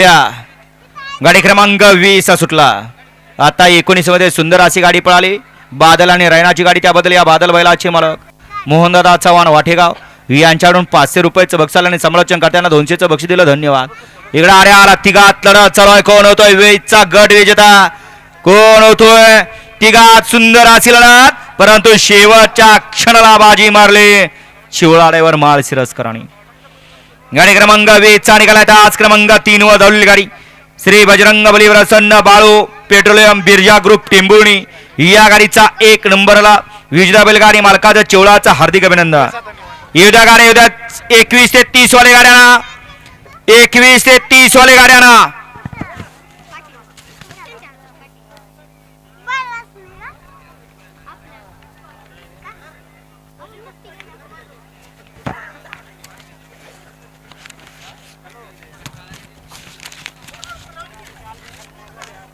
या. गाडी क्रमांक वीस सुटला. आता एकोणीसमध्ये सुंदर अशी गाडी पळाली. बादल आणि रैनाची गाडी त्याबद्दल या बादल बैलाचे मालक मोहनदादा चव्हाण वाठेगाव यांच्याकडून पाचशे रुपयाचं बक्षाल आणि समालोचन करताना दोनशेचं बक्षी दिलं. धन्यवाद. इकडे अरे आला तिघात लढत चालू आहे. कोण होतोय? वेजचा गट विजेता. कोण होतोय? तिघात सुंदर अशी लढत. परंतु शेवटच्या क्षणाला बाजी मारली. शिवळाड्यावर माळ सिरस्करांनी गाडी क्रमांक वेचा निघाला आज क्रमांक तीन वर धावलेली गाडी. श्री बजरंग बली प्रसन्न बाळू पेट्रोलियम बिर्जा ग्रुप टेंबुर्णी. या गाडीचा एक नंबरला विजदा बैलगाडी मालकाचा चेवळाचा हार्दिक अभिनंदन. येऊद्या गाड्या येऊद्या. एकवीस ते तीस वाले गाड्यांना एकवीस ते तीस वाले गाड्यांना